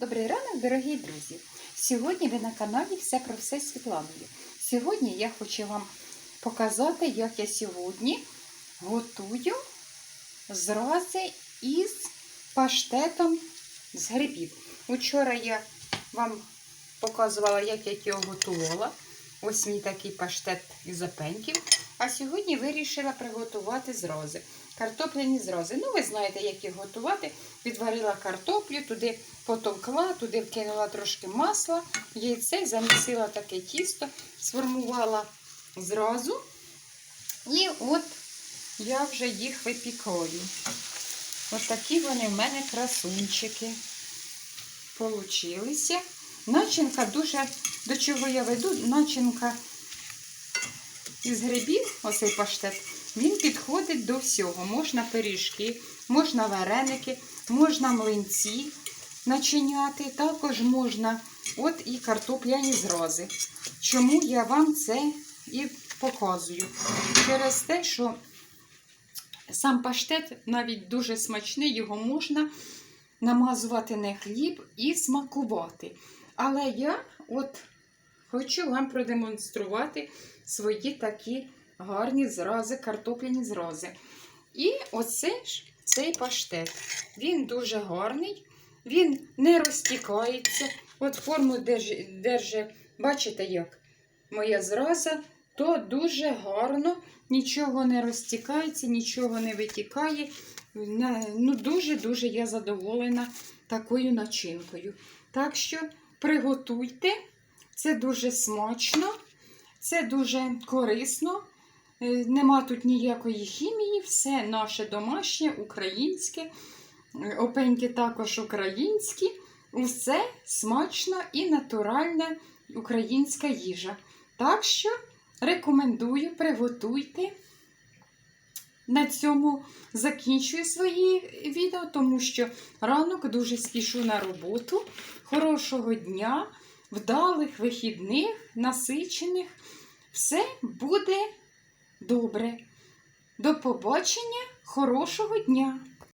Добрий ранок, дорогі друзі! Сьогодні ви на каналі Все про все Світланою. Сьогодні я хочу вам показати, як я сьогодні готую зрази із паштетом з грибів. Учора я вам показувала, як я його готувала. Ось мій такий паштет із опеньків. А сьогодні вирішила приготувати зрази. Картопляні зрази. Ну, ви знаєте, як їх готувати. Відварила картоплю, туди потовкла, туди вкинула трошки масла, яйце, замісила таке тісто, сформувала зразу. І от я вже їх випікаю. Ось такі вони в мене красунчики получилися. Начинка дуже, до чого я веду, начинка із грибів, оцей паштет, він підходить до всього. Можна пиріжки, можна вареники, можна млинці начиняти, також можна от і картопляні зрази. Чому я вам це і показую? Через те, що сам паштет навіть дуже смачний, його можна намазувати на хліб і смакувати. Але я от хочу вам продемонструвати свої такі гарні зрази, картопляні зрази. І оце ж цей паштет. Він дуже гарний, він не розтікається. От форму держи, бачите, як моя зраза, то дуже гарно, нічого не розтікається, нічого не витікає. Ну, Дуже-дуже я задоволена такою начинкою. Так що приготуйте, це дуже смачно, це дуже корисно. Е, Нема тут ніякої хімії, все наше домашнє, українське. Е, Опеньки також українські. Усе смачна і натуральна українська їжа. Так що рекомендую, приготуйте. На цьому закінчую свої відео, тому що ранок дуже спішу на роботу. Хорошого дня, вдалих вихідних, насичених. Все буде добре. До побачення, хорошого дня!